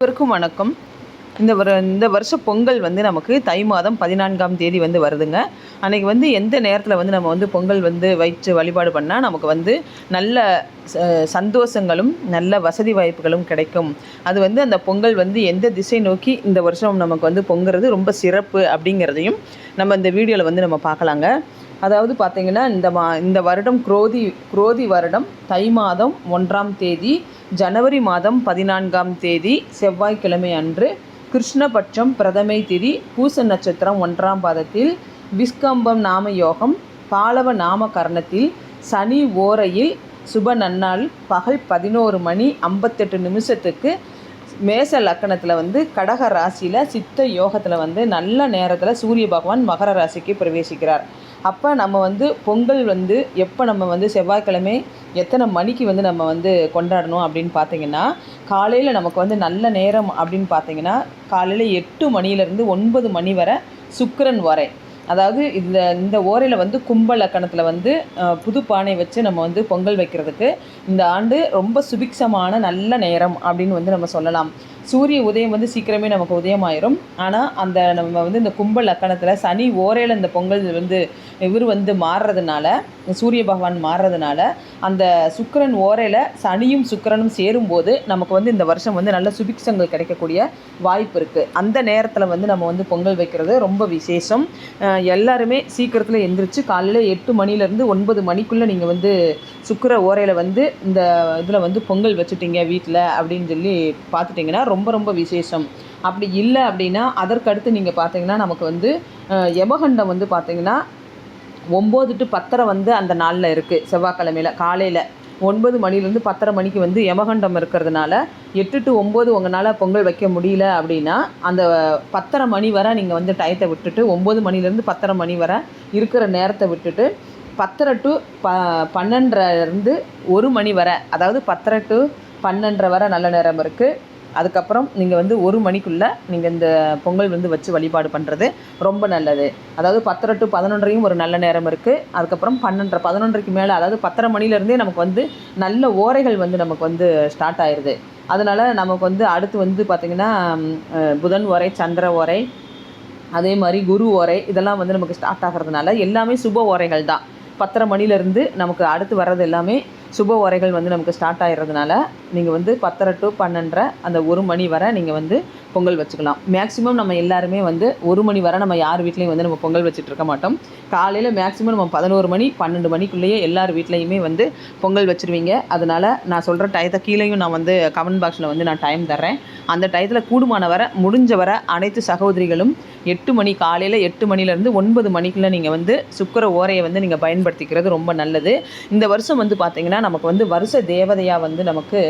அனைவருக்கும் வணக்கம். இந்த வர இந்த வருஷ பொங்கல் வந்து நமக்கு தை மாதம் பதினான்காம் தேதி வந்து வருதுங்க. அன்றைக்கி வந்து எந்த நேரத்தில் வந்து நம்ம வந்து பொங்கல் வந்து வைத்து வழிபாடு பண்ணால் நமக்கு வந்து நல்ல ச- சந்தோஷங்களும் நல்ல வசதி வாய்ப்புகளும் கிடைக்கும். அது வந்து அந்த பொங்கல் வந்து எந்த திசை நோக்கி இந்த வருஷம் நமக்கு வந்து பொங்குறது ரொம்ப சிறப்பு அப்படிங்கிறதையும் நம்ம இந்த வீடியோவில் வந்து நம்ம பார்க்கலாங்க. அதாவது பார்த்தீங்கன்னா இந்த மா இந்த வருடம் குரோதி குரோதி வருடம் தை மாதம் ஒன்றாம் தேதி ஜனவரி மாதம் பதினான்காம் தேதி செவ்வாய்க்கிழமை அன்று கிருஷ்ணபட்சம் பிரதமை திதி பூச நட்சத்திரம் ஒன்றாம் பாதத்தில் விஸ்கம்பம் நாம யோகம் பாலவ நாம கரணத்தில் சனி ஓரையில் சுப நன்னாள் பகல் பதினோரு மணி ஐம்பத்தெட்டு நிமிஷத்துக்கு மேச லக்கணத்தில் வந்து கடக ராசியில் சித்த யோகத்தில் வந்து நல்ல நேரத்தில் சூரிய பகவான் மகர ராசிக்கு பிரவேசிக்கிறார். அப்போ நம்ம வந்து பொங்கல் வந்து எப்போ நம்ம வந்து செவ்வாய்க்கிழமை எத்தனை மணிக்கு வந்து நம்ம வந்து கொண்டாடணும் அப்படின்னு பார்த்தீங்கன்னா காலையில் நமக்கு வந்து நல்ல நேரம் அப்படின்னு பார்த்தீங்கன்னா காலையில் எட்டு மணிலேருந்து ஒன்பது மணி வரை சுக்கரன் வரை அதாவது இந்த இந்த ஓரையில் வந்து கும்பலக்கணத்தில் வந்து புது பானை வச்சு நம்ம வந்து பொங்கல் வைக்கிறதுக்கு இந்த ஆண்டு ரொம்ப சுபிக்ஷமான நல்ல நேரம் அப்படின்னு வந்து நம்ம சொல்லலாம். சூரிய உதயம் வந்து சீக்கிரமே நமக்கு உதயமாயிரும். ஆனால் அந்த நம்ம வந்து இந்த கும்ப லக்கணத்தில் சனி ஓரையில் இந்த பொங்கல் வந்து இவர் வந்து மாறுறதுனால சூரிய பகவான் மாறுறதுனால அந்த சுக்கரன் ஓரையில் சனியும் சுக்கிரனும் சேரும்போது நமக்கு வந்து இந்த வருஷம் வந்து நல்ல சுபிக்ஷங்கள் கிடைக்கக்கூடிய வாய்ப்பு இருக்குது அந்த நேரத்தில் வந்து நம்ம வந்து பொங்கல் வைக்கிறது ரொம்ப விசேஷம். எல்லாருமே சீக்கிரத்தில் எந்திரிச்சு காலையில் எட்டு மணிலேருந்து ஒன்பது மணிக்குள்ளே நீங்கள் வந்து சுக்கர ஓரையில் வந்து இந்த இதில் வந்து பொங்கல் வச்சுட்டீங்க வீட்டில் அப்படின்னு சொல்லி பார்த்துட்டிங்கன்னா ரொம்ப ரொம்ப ரொம்ப விசேஷம். அப்படி இல்லை அப்படின்னா அதற்கடுத்து நீங்கள் பார்த்தீங்கன்னா நமக்கு வந்து யமகண்டம் வந்து பார்த்தீங்கன்னா ஒம்பது டு பத்தரை வந்து அந்த நாளில் இருக்குது செவ்வாய்க்கிழமையில். காலையில் ஒன்பது மணிலேருந்து பத்தரை மணிக்கு வந்து யமகண்டம் இருக்கிறதுனால எட்டு டு ஒம்பது உங்களால் பொங்கல் வைக்க முடியல அப்படின்னா அந்த பத்தரை மணி வரை நீங்கள் வந்து டயத்தை விட்டுட்டு ஒம்பது மணிலேருந்து பத்தரை மணி வரை இருக்கிற நேரத்தை விட்டுட்டு பத்தரை டு ப பன்னெண்டரைலேருந்து ஒரு மணி வரை அதாவது பத்தரை டு பன்னெண்டரை வரை நல்ல நேரம் இருக்குது அதுக்கப்புறம் நீங்கள் வந்து ஒரு மணிக்குள்ளே நீங்கள் இந்த பொங்கல் வந்து வச்சு வழிபாடு பண்ணுறது ரொம்ப நல்லது. அதாவது பத்தரை டு பதினொன்றையும் ஒரு நல்ல நேரம் இருக்குது அதுக்கப்புறம் பன்னெண்டரை பதினொன்றைக்கு மேலே அதாவது பத்தரை மணிலேருந்தே நமக்கு வந்து நல்ல ஓரைகள் வந்து நமக்கு வந்து ஸ்டார்ட் ஆயிடுது அதனால் நமக்கு வந்து அடுத்து வந்து பார்த்திங்கன்னா புதன் ஓரை சந்திர ஓரை அதே மாதிரி குரு ஓரை இதெல்லாம் வந்து நமக்கு ஸ்டார்ட் ஆகிறதுனால எல்லாமே சுப ஓரைகள் தான். பத்தரை மணிலேருந்து நமக்கு அடுத்து வர்றது எல்லாமே சுப உரைகள் வந்து நமக்கு ஸ்டார்ட் ஆகிறதுனால நீங்கள் வந்து பத்தரை டு பன்னெண்டரை அந்த ஒரு மணி வரை நீங்கள் வந்து பொங்கல் வச்சுக்கலாம். மேக்ஸிமம் நம்ம எல்லாருமே வந்து ஒரு மணி வரை நம்ம யார் வீட்லேயும் வந்து நம்ம பொங்கல் வச்சுட்டு இருக்க மாட்டோம். காலையில் மேக்ஸிமம் நம்ம பதினோரு மணி பன்னெண்டு மணிக்குள்ளேயே எல்லார் வீட்லேயுமே வந்து பொங்கல் வச்சுருவீங்க. அதனால் நான் சொல்கிற டயத்தை கீழேயும் நான் வந்து கமெண்ட் பாக்ஸில் வந்து நான் டைம் தர்றேன். அந்த டயத்தில் கூடுமான வரை முடிஞ்ச வரை அனைத்து சகோதரிகளும் எட்டு மணி காலையில் எட்டு மணிலேருந்து ஒன்பது மணிக்குள்ளே நீங்கள் வந்து சுக்கர ஓரையை வந்து நீங்கள் பயன்படுத்திக்கிறது ரொம்ப நல்லது. இந்த வருஷம் வந்து பார்த்திங்கன்னா நமக்கு வந்து வருஷ தேவதையாக வந்து நமக்கு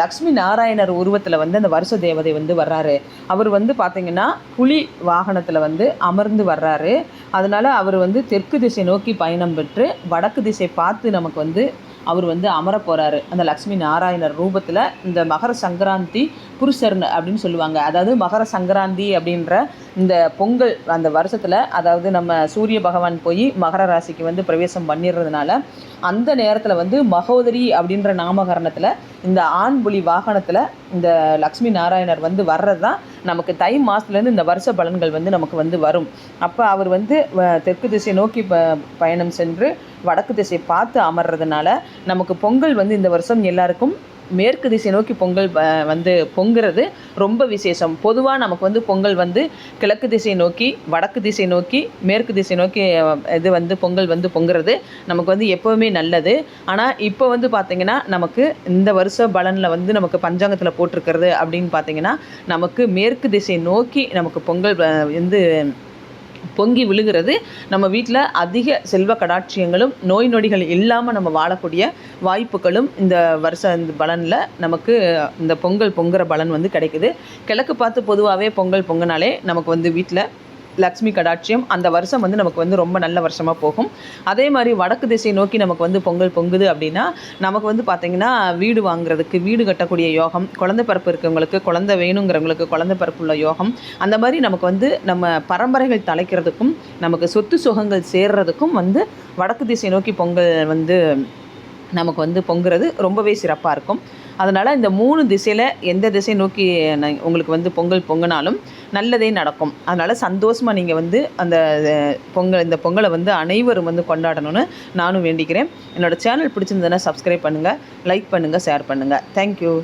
லக்ஷ்மி நாராயணர் உருவத்தில் வந்து அந்த வருஷ தேவதை வந்து வர்றாரு. அவர் வந்து பார்த்திங்கன்னா புலி வாகனத்தில் வந்து அமர்ந்து வர்றாரு. அதனால் அவர் வந்து தெற்கு திசை நோக்கி பயணம் பெற்று வடக்கு திசை பார்த்து நமக்கு வந்து அவர் வந்து அமர போகிறாரு அந்த லக்ஷ்மி நாராயணர் ரூபத்தில் இந்த மகர சங்கராந்தி புருஷர்னு அப்படின்னு சொல்லுவாங்க. அதாவது மகர சங்கராந்தி அப்படின்ற இந்த பொங்கல் அந்த வருஷத்தில் அதாவது நம்ம சூரிய பகவான் போய் மகர ராசிக்கு வந்து பிரவேசம் பண்ணிடுறதுனால அந்த நேரத்தில் வந்து மகோதரி அப்படின்ற நாமகரணத்தில் இந்த ஆண் புலி வாகனத்தில் இந்த லக்ஷ்மி நாராயணர் வந்து வர்றது தான் நமக்கு தை மாதத்துலேருந்து இந்த வருஷ பலன்கள் வந்து நமக்கு வந்து வரும். அப்போ அவர் வந்து வ- தெற்கு திசை நோக்கி ப பயணம் சென்று வடக்கு திசை பார்த்து அமர்றதுனால நமக்கு பொங்கல் வந்து இந்த வருஷம் எல்லாருக்கும் மேற்கு திசை நோக்கி பொங்கல் வந்து பொங்குறது ரொம்ப விசேஷம். பொதுவாக நமக்கு வந்து பொங்கல் வந்து கிழக்கு திசை நோக்கி வடக்கு திசை நோக்கி மேற்கு திசை நோக்கி இது வந்து பொங்கல் வந்து பொங்குறது நமக்கு வந்து எப்போவுமே நல்லது. ஆனால் இப்போ வந்து பார்த்திங்கன்னா நமக்கு இந்த வருஷ பலனில் வந்து நமக்கு பஞ்சாங்கத்தில் போட்டிருக்கிறது அப்படின்னு பார்த்திங்கன்னா நமக்கு மேற்கு திசை நோக்கி நமக்கு பொங்கல் வந்து பொங்கி விழுகிறது. நம்ம வீட்டில் அதிக செல்வ கடாட்சியங்களும் நோய் நொடிகள் இல்லாமல் நம்ம வாழக்கூடிய வாய்ப்புகளும் இந்த வருஷ இந்த பலனில் நமக்கு இந்த பொங்கல் பொங்குற பலன் வந்து கிடைக்குது. கிழக்கு பார்த்து பொதுவாகவே பொங்கல் பொங்கினாலே நமக்கு வந்து வீட்டில் லக்ஷ்மி கடாட்சியம் அந்த வருஷம் வந்து நமக்கு வந்து ரொம்ப நல்ல வருஷமாக போகும். அதே மாதிரி வடக்கு திசை நோக்கி நமக்கு வந்து பொங்கல் பொங்குது அப்படின்னா நமக்கு வந்து பார்த்திங்கன்னா வீடு வாங்குறதுக்கு வீடு கட்டக்கூடிய யோகம் குழந்தை பிறப்பு இருக்கிறவங்களுக்கு குழந்தை வேணுங்கிறவங்களுக்கு குழந்தை பிறப்புள்ள யோகம் அந்த மாதிரி நமக்கு வந்து நம்ம பரம்பரைகள் தலைக்கிறதுக்கும் நமக்கு சொத்து சுகங்கள் சேர்றதுக்கும் வந்து வடக்கு திசை நோக்கி பொங்கல் வந்து நமக்கு வந்து பொங்குறது ரொம்பவே சிறப்பாக இருக்கும். அதனால் இந்த மூணு திசையில் எந்த திசை நோக்கி ந- உங்களுக்கு வந்து பொங்கல் பொங்கினாலும் நல்லதே நடக்கும். அதனால் சந்தோஷமாக நீங்கள் வந்து அந்த பொங்கல் இந்த பொங்கலை வந்து அனைவரும் வந்து கொண்டாடணும்னு நானும் வேண்டிக்கிறேன். என்னோட சேனல் பிடிச்சிருந்ததுன்னா சப்ஸ்கிரைப் பண்ணுங்கள் லைக் பண்ணுங்கள் ஷேர் பண்ணுங்கள் தேங்க்யூ